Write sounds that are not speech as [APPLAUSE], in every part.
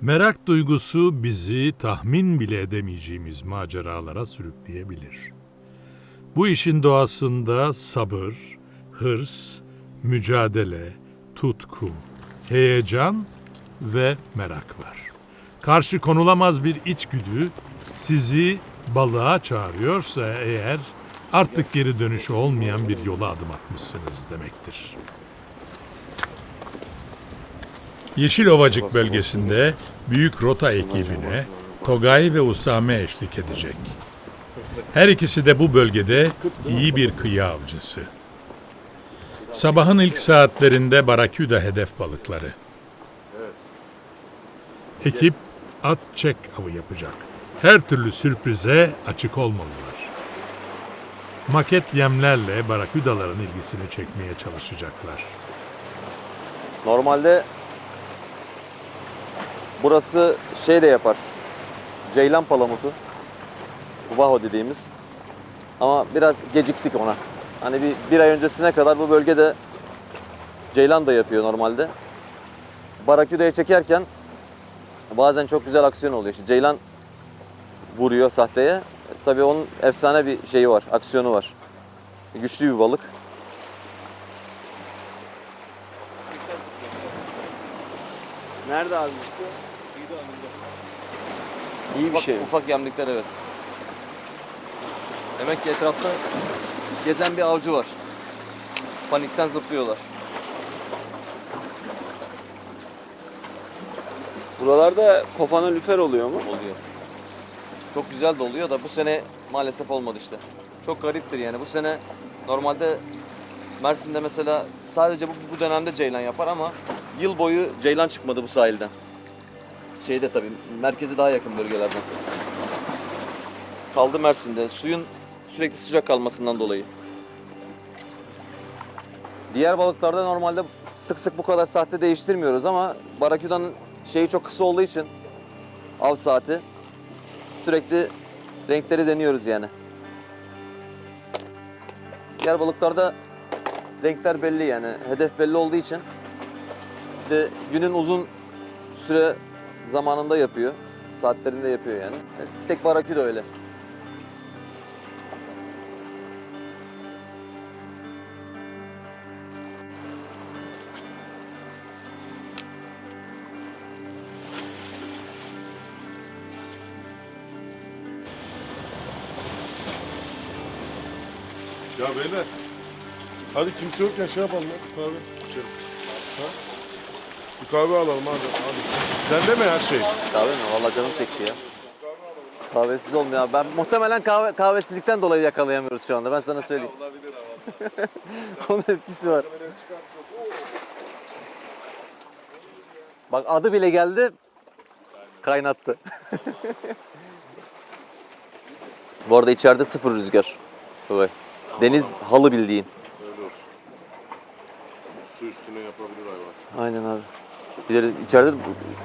Merak duygusu bizi tahmin bile edemeyeceğimiz maceralara sürükleyebilir. Bu işin doğasında sabır, hırs, mücadele, tutku, heyecan ve merak var. Karşı konulamaz bir içgüdü sizi balığa çağırıyorsa eğer artık geri dönüşü olmayan bir yola adım atmışsınız demektir. Yeşilovacık bölgesinde büyük rota ekibine Togay ve Usame eşlik edecek. Her ikisi de bu bölgede iyi bir kıyı avcısı. Sabahın ilk saatlerinde baraküda hedef balıkları. Ekip at çek avı yapacak. Her türlü sürprize açık olmalılar. Maket yemlerle baraküdaların ilgisini çekmeye çalışacaklar. Normalde burası şey de yapar. Ceylan palamutu. Ubaho dediğimiz. Ama biraz geciktik ona. Hani bir, bir ay öncesine kadar bu bölgede Ceylan da yapıyor normalde. Baraküda'ya çekerken bazen çok güzel aksiyon oluyor. İşte Ceylan vuruyor sahteye. Tabii onun efsane bir şeyi var, aksiyonu var. Güçlü bir balık. Nerede abi? İyi bir şey. Ufak yemlikler evet. Demek ki etrafta gezen bir avcı var. Panikten zıplıyorlar. Buralarda kofana lüfer oluyor mu? Oluyor. Çok güzel de oluyor da bu sene maalesef olmadı işte. Çok gariptir yani. Bu sene normalde Mersin'de mesela sadece bu, bu dönemde ceylan yapar ama yıl boyu ceylan çıkmadı bu sahilden. Şeyde tabii merkeze daha yakın bölgelerden. Kaldı Mersin'de. Suyun sürekli sıcak kalmasından dolayı. Diğer balıklarda normalde sık sık bu kadar saatte değiştirmiyoruz ama baraküdanın şeyi çok kısa olduğu için av saati sürekli renkleri deniyoruz yani. Diğer balıklarda renkler belli yani. Hedef belli olduğu için de günün uzun süre zamanında yapıyor. Saatlerinde yapıyor yani. Tek barakü de öyle. Ya beyler. Hadi kimse yokken şey yapalım ya. İçelim. Ha? Bir kahve alalım hadi. hadi. Sende mi her şey? Kahve mi? Vallahi canım çekti ya. Kahvesiz olmuyor abi. Ben muhtemelen kahve, kahvesizlikten dolayı yakalayamıyoruz şu anda. Ben sana söyleyeyim. [LAUGHS] Olabilir. [LAUGHS] Onun etkisi var. Bak adı bile geldi. Kaynattı. [LAUGHS] Bu arada içeride sıfır rüzgar. Evet. Deniz halı bildiğin. Öyle olsun. Su üstüne yapabilir hayvan. Aynen abi. De içeride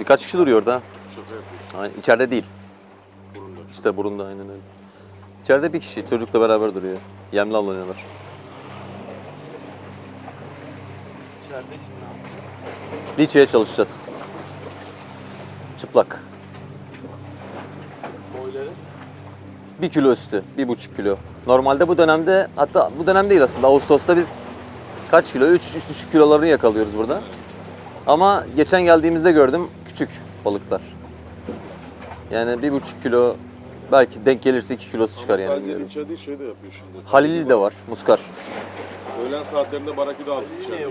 birkaç kişi duruyor orada. Şaka yapıyorsun. Aynen. İçeride değil. Burunda. İşte burunda aynen öyle. İçeride bir kişi çocukla beraber duruyor. Yemli avlanıyorlar. Liçeye çalışacağız. Çıplak. Boyları. Bir kilo üstü, bir buçuk kilo. Normalde bu dönemde, hatta bu dönem değil aslında, Ağustos'ta biz kaç kilo? Üç, üç buçuk kilolarını yakalıyoruz burada. Ama geçen geldiğimizde gördüm küçük balıklar. Yani bir buçuk kilo, belki denk gelirse iki kilosu çıkar yani. Sadece bilmiyorum. içe değil şey de yapıyor şimdi. Halili de var, muskar. Öğlen saatlerinde barakü da aldık içeride.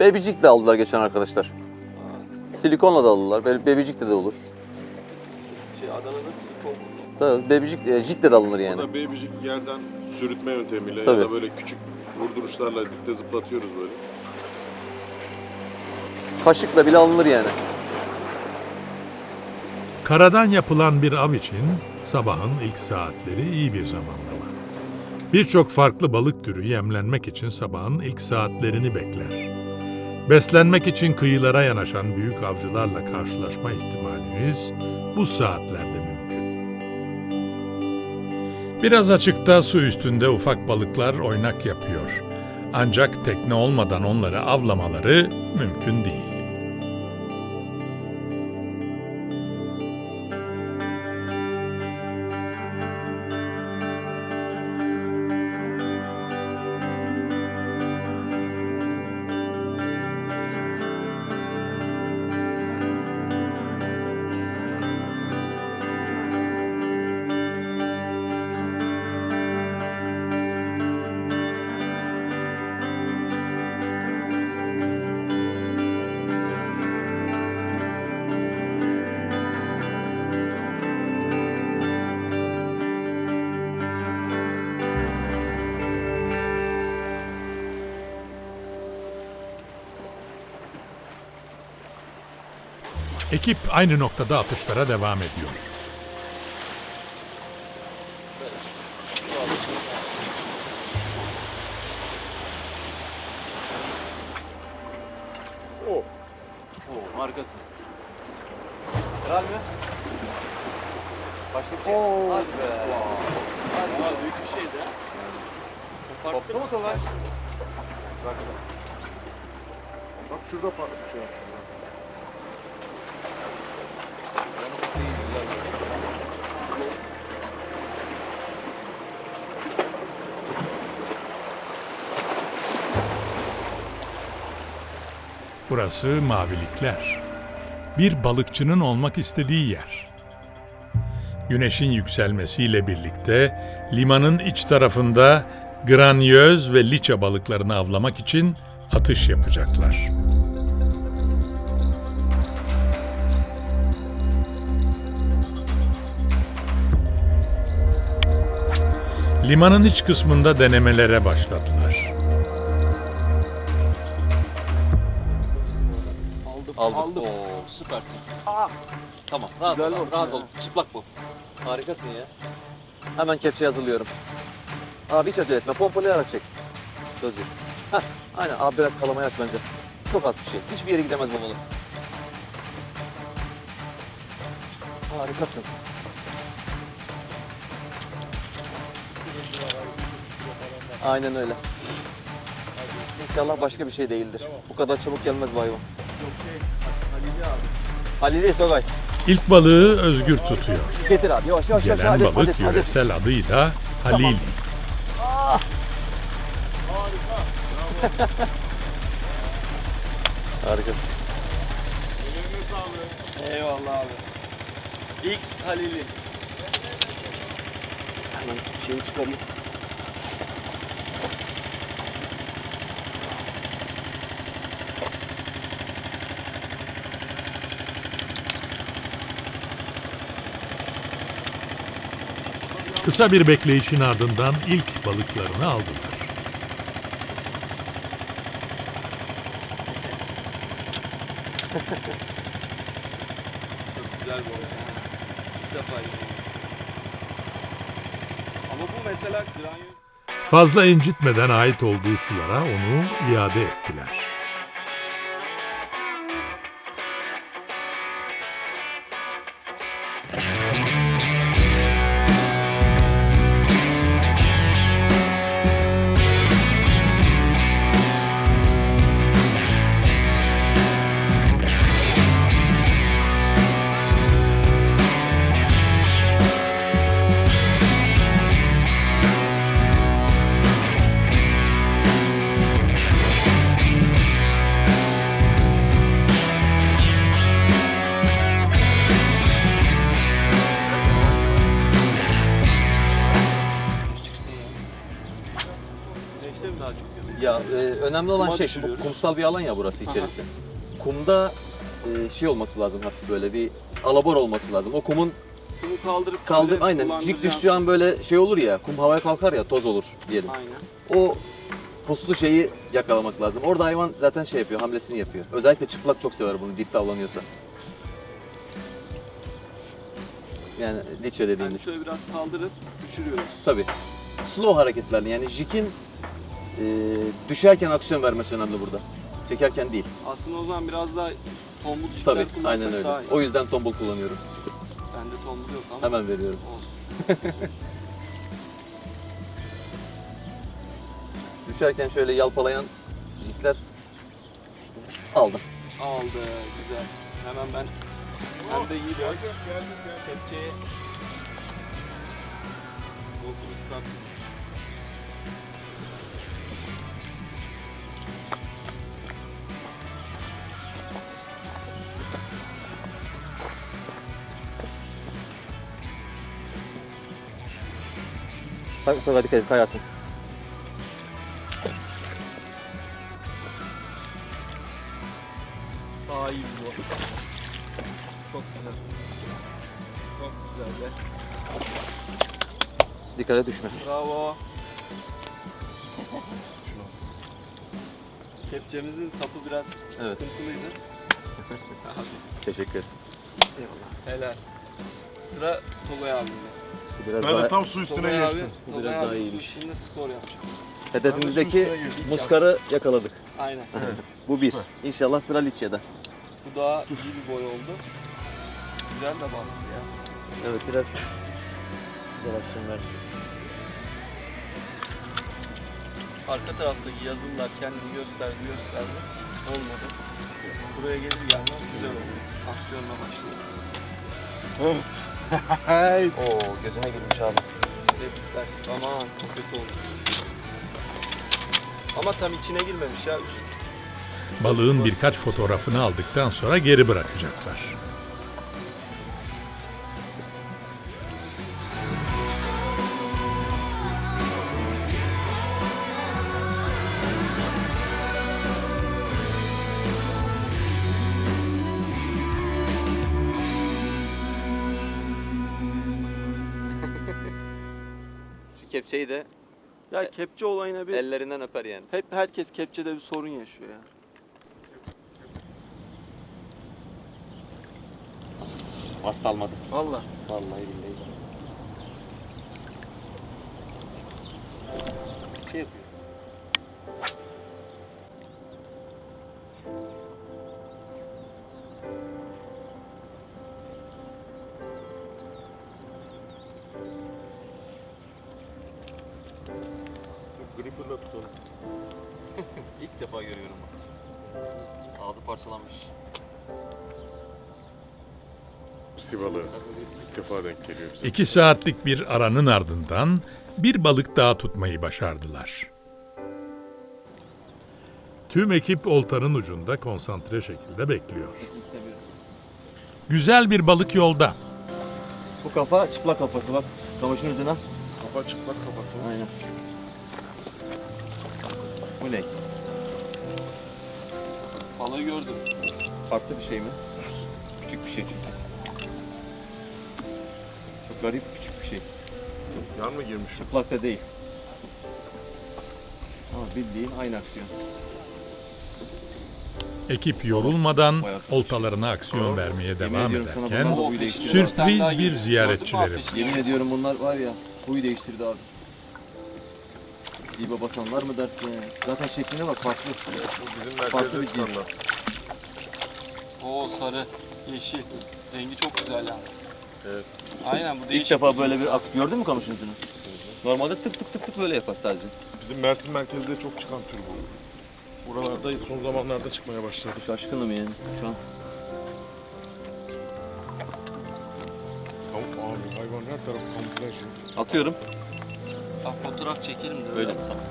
Bebicik de aldılar geçen arkadaşlar. Silikonla da aldılar, be- bebicik de de olur. Şey Adana'da silikon. Tabii bebicik, e, jikle de alınır yani. Burada babycik yerden sürütme yöntemiyle Tabii. ya da böyle küçük vurduruşlarla dipte zıplatıyoruz böyle. Kaşıkla bile alınır yani. Karadan yapılan bir av için sabahın ilk saatleri iyi bir zamanlama. Birçok farklı balık türü yemlenmek için sabahın ilk saatlerini bekler. Beslenmek için kıyılara yanaşan büyük avcılarla karşılaşma ihtimaliniz bu saatlerde mümkün. Biraz açıkta su üstünde ufak balıklar oynak yapıyor. Ancak tekne olmadan onları avlamaları mümkün değil. Ekip aynı noktada atışlara devam ediyor. Burası Mavilikler. Bir balıkçının olmak istediği yer. Güneşin yükselmesiyle birlikte limanın iç tarafında granyoz ve liça balıklarını avlamak için atış yapacaklar. Limanın iç kısmında denemelere başladılar. Aldım. Aldım. Oo, süpersin. Aa. Tamam, rahat Güzel ol, rahat ya. ol. Çıplak bu. Harikasın ya. Hemen kepçe hazırlıyorum. Abi hiç acele etme, pompalayarak çek. Söz ver. Heh, aynen. Abi biraz kalamayı aç bence. Çok az bir şey. Hiçbir yere gidemez bu balık. Harikasın. Aynen öyle. İnşallah başka bir şey değildir. Bu kadar çabuk gelmez bu hayvan. Halili Togay. İlk balığı Özgür tutuyor. Getir abi yavaş yavaş yavaş. Gelen Hadi, balık hadi, hadi. yöresel adıyla Halili. Harikasın. Eyvallah abi. İlk Halil'i. Hemen şeyi çıkarayım. Kısa bir bekleyişin ardından ilk balıklarını aldılar. Çok güzel bu arada. İlk defa yedim. Ama bu mesela Fazla incitmeden ait olduğu sulara onu iade ettiler. Güneşte mi daha çok? Ya e, önemli olan Kuma şey şimdi bu düşürüyoruz. kumsal bir alan ya burası içerisi. Kumda e, şey olması lazım hafif böyle bir alabor olması lazım. O kumun Kumu kaldırıp kaldı böyle aynen jig kullandıracağım. düştüğü an böyle şey olur ya kum havaya kalkar ya toz olur diyelim. Aynen. O puslu şeyi yakalamak lazım. Orada hayvan zaten şey yapıyor hamlesini yapıyor. Özellikle çıplak çok sever bunu dipte avlanıyorsa. Yani liçe Yani dediğimiz. şöyle biraz kaldırıp düşürüyoruz. Tabii. Slow hareketlerle yani jig'in e, düşerken aksiyon vermesi önemli burada. Çekerken değil. Aslında o zaman biraz daha tombul çiftler Tabii kullansak aynen öyle. daha iyi. O yüzden tombul kullanıyorum. Bende tombul yok ama Hemen veriyorum. olsun. [LAUGHS] Düşerken şöyle yalpalayan jigler aldım. Aldı güzel. Hemen ben hem de gidiyorum. Kepçeye Goku'yu tutardım. Bak Tolga dikkat et kayarsın. Daha iyi bu. Çok güzel. Çok güzel be. Dikkat et düşme. Bravo. Kepçemizin sapı biraz Evet. sıkıntılıydı. Abi. Teşekkür ederim. Helal. Sıra Tolgay abinde. Biraz Ben daha de tam su üstüne Tolgay geçtim. abi, Tolgay biraz abi daha su iyiymiş. içinde skor yapacak. hedefimizdeki su üstüne muskarı yakaladık. Aynen. Bu bir. İnşallah sıra Liçya'da. Bu daha iyi bir boy oldu. Güzel de bastı ya. Evet biraz güzel aksiyon verdi. Arka taraftaki yazılılar kendini gösterdi gösterdi. Olmadı. Buraya gelir gelmez güzel oldu. Aksiyonla başladı. Hey. Oo gözüme girmiş abi. Tebrikler. Aman çok kötü oldu. Ama tam içine girmemiş ya. Üst. Balığın birkaç fotoğrafını aldıktan sonra geri bırakacaklar. Kepçeyi de Ya kepçe olayına bir... ellerinden öper yani. Hep herkes kepçede bir sorun yaşıyor ya. Hasta almadı. Valla. Vallahi billahi. Şey yapıyor. Denk geliyor bize. İki saatlik bir aranın ardından bir balık daha tutmayı başardılar. Tüm ekip oltanın ucunda konsantre şekilde bekliyor. Güzel bir balık yolda. Bu kafa çıplak kafası bak. Kamışın üzerine. Kafa çıplak kafası. Aynen. Bu ne? Balığı gördüm. Farklı bir şey mi? Küçük bir şey çünkü. Garip küçük bir şey. Yan mı girmiş? Çıplak da değil. Ama bildiğin aynı aksiyon. Ekip yorulmadan oltalarına aksiyon vermeye devam ediyorum sana ederken bunlar da huyu değiştiriyor. sürpriz bir ziyaretçilerimiz. Yemin ediyorum bunlar var ya huyu değiştirdi abi. Dibe basanlar mı dersin? Zaten şekline bak farklı. Bu bizim Farklı bir cins. tutanlar. Oo sarı, yeşil. Rengi çok güzel yani. Evet. Aynen bu İlk değişik. defa bir böyle cins bir aks gördün mü kamışın ucunu? Normalde tık tık tık tık böyle yapar sadece. Bizim Mersin merkezde çok çıkan tür bu. Buralarda son zamanlarda çıkmaya başladı. Şaşkınım yani şu an. Ama abi hayvan her tarafı kamuflaj. Atıyorum. Bak fotoğraf çekelim de Öyle. öyle. Tamam.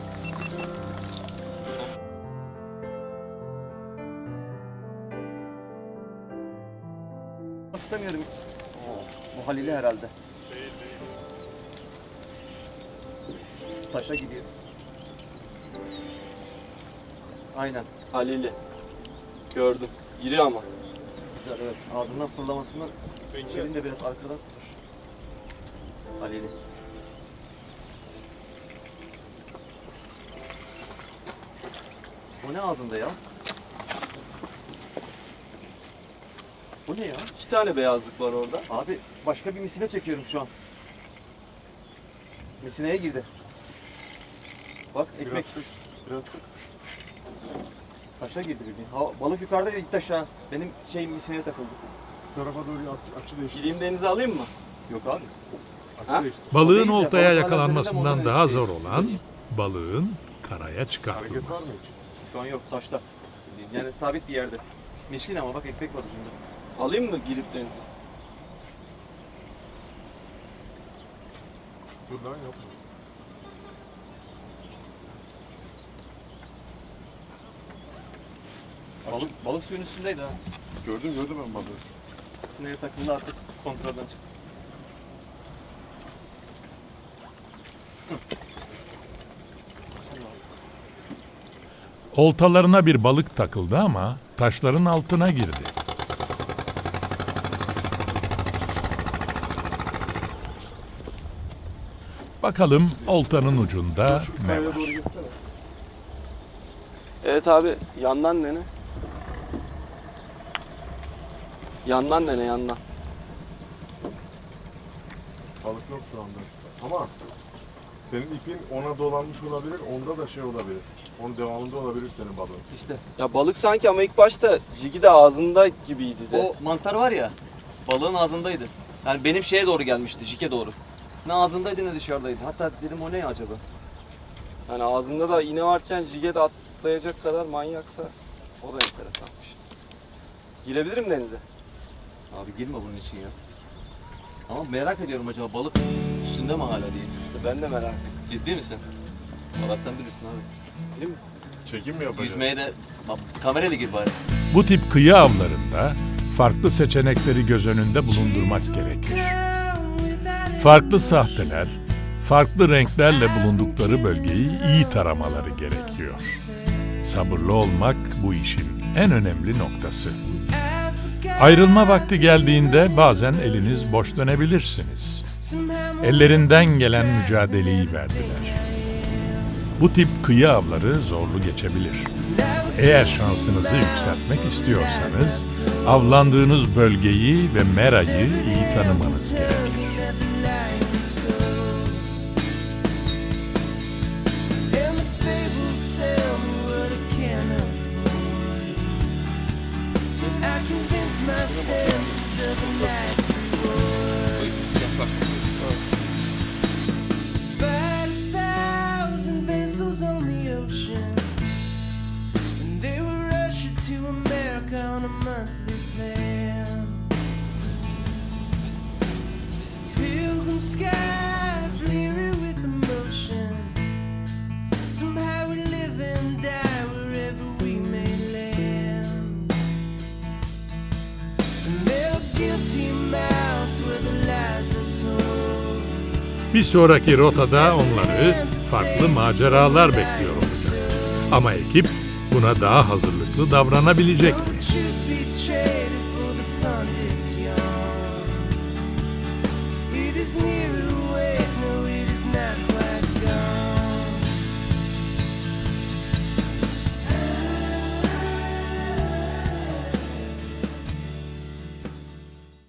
İstemiyorum. Halil'i herhalde. Taşa gidiyor. Aynen. Halil'i. Gördüm. İri ama. Güzel evet. Ağzından fırlamasını elini de biraz arkadan tutmuş. Halil'i. Bu ne ağzında ya? Bu ne ya? İki tane beyazlık var orada. Abi başka bir misine çekiyorum şu an. Misineye girdi. Bak ekmek Biraz. Biraz taşa girdi bildiğin. Ha, balık yukarıda ilk taşa. Benim şey misineye takıldı. Tarafa doğru aç, açı değiştir. Gireyim denize alayım mı? Yok abi. Açı Ha? değiştir. Balığın oltaya yakalanmasından daha zor değişti. olan balığın karaya Hareket var çıkartılması. hiç? Şu an yok taşta. Yani sabit bir yerde. Miskin ama bak ekmek var ucunda. Alayım mı girip denize? Dur lan yapma. Balık, balık suyun üstündeydi ha. Gördüm gördüm ben balığı. Sineye takıldı artık kontrolden çıktı. Oltalarına bir balık takıldı ama taşların altına girdi. Bakalım oltanın ucunda ne var? Evet abi yandan dene. Yandan dene yandan. Balık yok şu anda. Ama senin ipin ona dolanmış olabilir, onda da şey olabilir. Onun devamında olabilir senin balığın. İşte. Ya balık sanki ama ilk başta jigi de ağzında gibiydi de. O mantar var ya, balığın ağzındaydı. Yani benim şeye doğru gelmişti, jike doğru. Ne ağzındaydı ne dışarıdaydı. Hatta dedim o ne acaba? Hani ağzında da iğne varken jige de atlayacak kadar manyaksa o da enteresanmış. Girebilirim denize. Abi girme bunun için ya. Ama merak ediyorum acaba balık üstünde mi hala değil? İşte ben de merak ettim. Ciddi misin? Valla sen bilirsin abi. Değil mi? Çekim mi yapacaksın? Yüzmeye de Bak, kamerayla gir bari. Bu tip kıyı avlarında farklı seçenekleri göz önünde bulundurmak gerekir. Farklı sahteler, farklı renklerle bulundukları bölgeyi iyi taramaları gerekiyor. Sabırlı olmak bu işin en önemli noktası. Ayrılma vakti geldiğinde bazen eliniz boş dönebilirsiniz. Ellerinden gelen mücadeleyi verdiler. Bu tip kıyı avları zorlu geçebilir. Eğer şansınızı yükseltmek istiyorsanız avlandığınız bölgeyi ve merayı iyi tanımanız gerekir. My. A thousand vessels on the ocean, and they were ushered to America on a monthly plan. Pilgrim sky Bir sonraki rotada onları farklı maceralar bekliyor olacak. Ama ekip buna daha hazırlıklı davranabilecek mi?